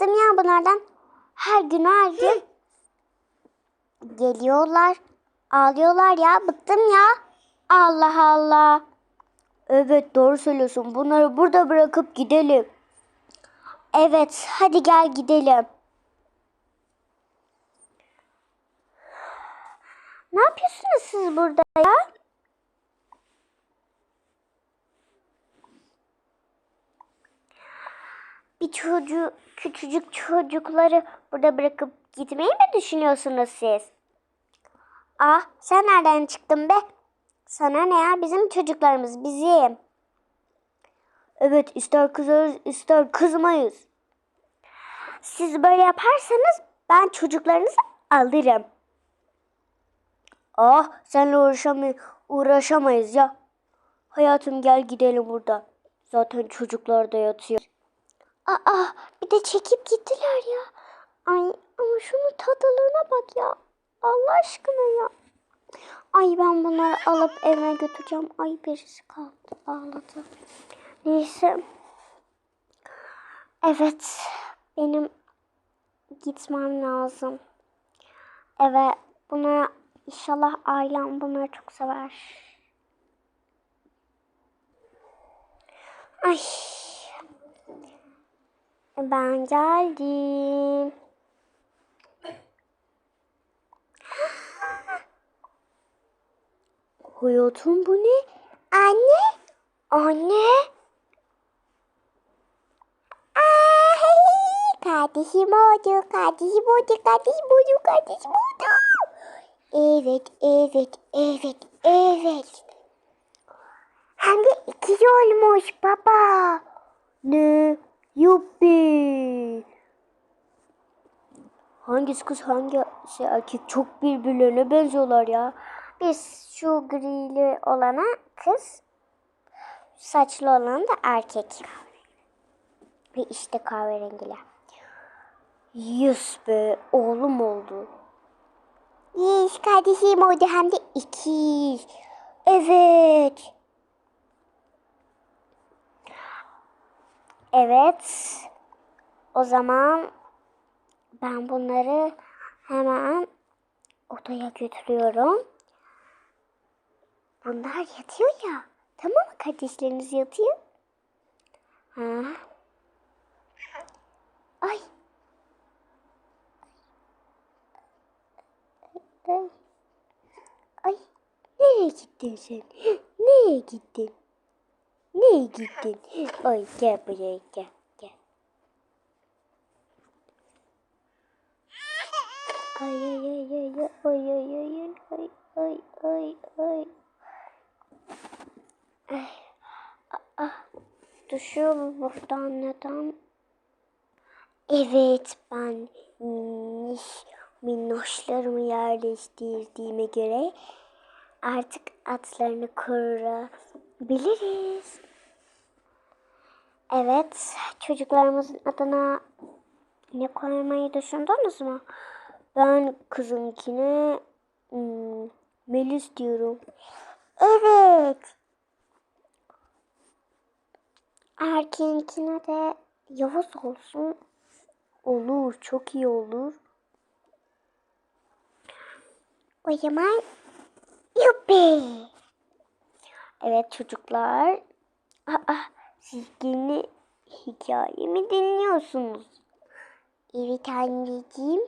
Bıktım ya bunlardan. Her gün her gün geliyorlar. Ağlıyorlar ya. Bıktım ya. Allah Allah. Evet doğru söylüyorsun. Bunları burada bırakıp gidelim. Evet hadi gel gidelim. Ne yapıyorsunuz siz burada ya? Bir çocuğu, küçücük çocukları burada bırakıp gitmeyi mi düşünüyorsunuz siz? Ah sen nereden çıktın be? Sana ne ya bizim çocuklarımız bizim. Evet ister kızarız ister kızmayız. Siz böyle yaparsanız ben çocuklarınızı alırım. Ah seninle uğraşamay uğraşamayız ya. Hayatım gel gidelim burada. Zaten çocuklar da yatıyor. Aa bir de çekip gittiler ya. Ay ama şunun tadılığına bak ya. Allah aşkına ya. Ay ben bunları alıp evime götüreceğim. Ay birisi kaldı ağladı. Neyse. Evet benim gitmem lazım. Eve bunlara inşallah ailem bunları çok sever. Ay. Ben geldim. Hayatım bu ne? Anne. Anne. Kardeşim oldu, kardeşim oldu, kardeşim oldu, kardeşim oldu. Evet, evet, evet, evet. Hem de ikiz olmuş baba. Ne? Yuppi. Hangisi kız hangisi erkek çok birbirlerine benziyorlar ya. Biz şu grili olana kız, saçlı olan da erkek. Ve işte kahverengiler. Yes be oğlum oldu. Yes kardeşim oldu hem de ikiz. Evet. Evet. O zaman ben bunları hemen odaya götürüyorum. Bunlar yatıyor ya. Tamam mı kardeşleriniz yatıyor? Ha. Ay. Ay. Ay. Nereye gittin sen? Nereye gittin? Nereye gittin? Ay gel buraya gel. Gel. Ay ay ay ay ay ay ay ay ay ay ay ay. Aa, düşüyor bu buradan neden? Evet ben minnoş, minnoşlarımı yerleştirdiğime göre artık atlarını kurabiliriz. Evet çocuklarımızın adına ne koymayı düşündünüz mü? Ben kızınkine hmm, Melis diyorum. Evet. Erkeğinkine de Yavuz olsun. Olur, çok iyi olur. O zaman yuppi. Evet çocuklar. Aa, siz yine hikayemi dinliyorsunuz. Evet anneciğim.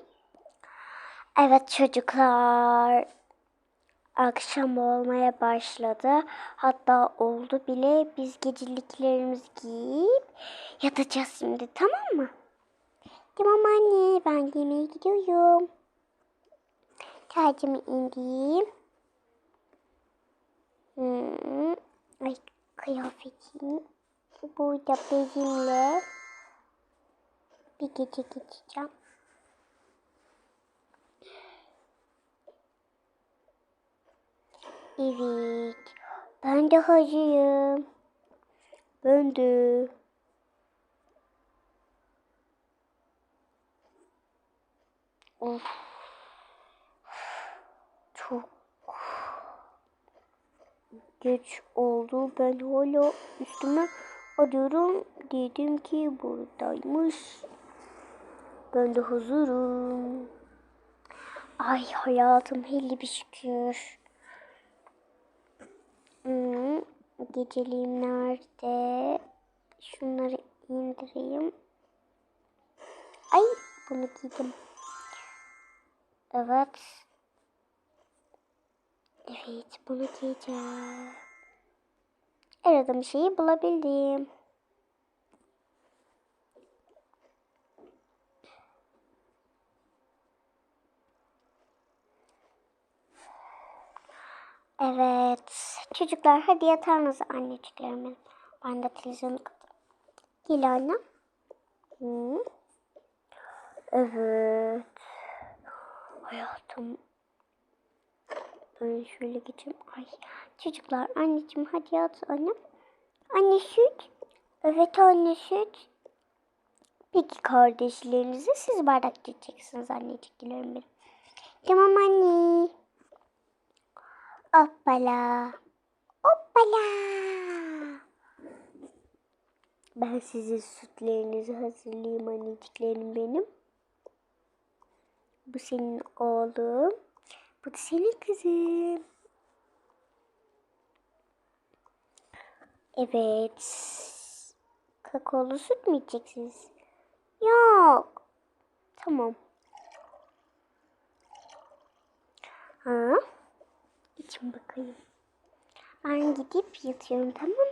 Evet çocuklar. Akşam olmaya başladı. Hatta oldu bile. Biz geceliklerimizi giyip yatacağız şimdi tamam mı? Tamam anne ben yemeğe gidiyorum. Çaycımı indireyim. Hmm. Ay kıyafetim burada bizimle bir gece geçeceğim. Evet. Ben de hazırım. Ben de. Of. Çok geç oldu. Ben hala üstüme arıyorum. Dedim ki buradaymış. Ben de huzurum. Ay hayatım helli bir şükür. Hmm, geceliğim nerede? Şunları indireyim. Ay bunu giydim. Evet. Evet bunu giyeceğim. Aradığım şeyi bulabildim. Evet. Çocuklar hadi yatağınıza anneciklerim. Ben de televizyonu. Gel annem. Hı. Evet. Hayatım. Ben şöyle geçeyim. Ay çocuklar anneciğim hadi yat annem. Anne süt. Evet anne süt. Peki kardeşlerinize siz bardak içeceksiniz anneciklerim benim. Tamam anne. Hoppala. Hoppala. Ben size sütlerinizi hazırlayayım anneciklerim benim. Bu senin oğlum. Bu da senin kızın. Evet. Kakaolu süt mü içeceksiniz? Yok. Tamam. Ha? İçin bakayım. Ben gidip yatıyorum tamam mı?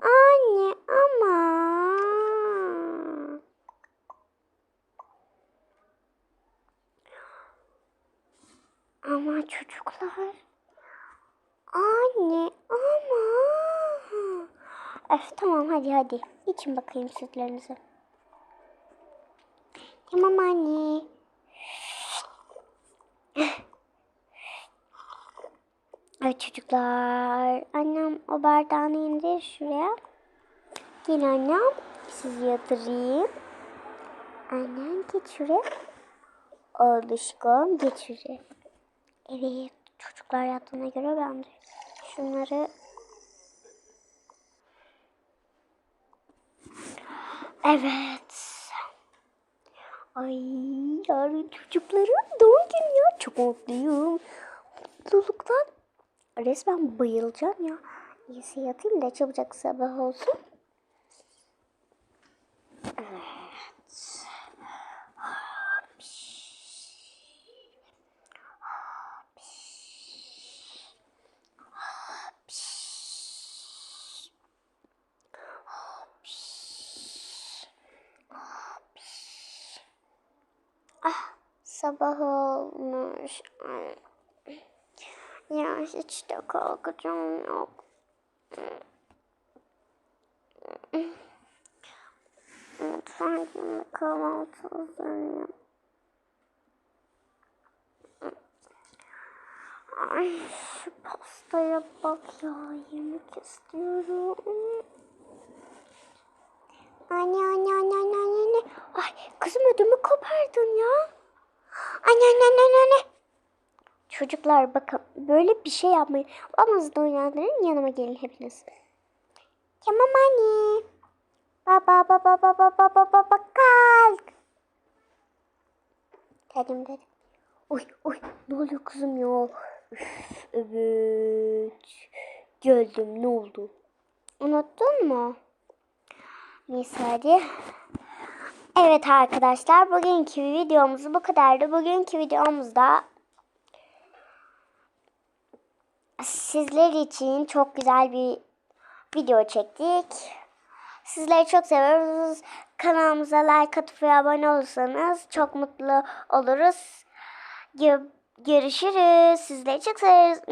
Anne ama. Ama çocuklar. Anne ama. Öf tamam hadi hadi. İçin bakayım sütlerinizi. Tamam anne. Evet çocuklar. Annem o bardağını indir şuraya. Gel annem. Sizi yatırayım. Annem geç şuraya. Oğluşkom geç şuraya. Evet çocuklar yattığına göre ben de şunları Evet. Ay yarın çocukların doğum günü ya. Çok mutluyum. Mutluluktan resmen bayılacağım ya. İyisi yatayım da çabucak sabah olsun. Evet. Ah sabah olmuş. Ay. Ya hiç de kalkacağım yok. Lütfen şimdi kahvaltı hazırlayayım. Ay şu pastaya bak ya yemek istiyorum. Anne anne anne anne anne. Ay kızım ödümü kopardın ya. Anne anne anne anne. Çocuklar bakın böyle bir şey yapmayın. Babanızı da yanıma gelin hepiniz. Tamam anne. Baba baba baba baba baba kalk. Dedim dedim. Oy oy ne oluyor kızım ya? Üf, evet. Geldim ne oldu? Unuttun mu? Neyse hadi. Evet arkadaşlar bugünkü videomuz bu kadardı. Bugünkü videomuzda sizler için çok güzel bir video çektik. Sizleri çok seviyoruz. Kanalımıza like atıp ve abone olursanız çok mutlu oluruz. Gö- Görüşürüz. Sizleri çok seviyoruz.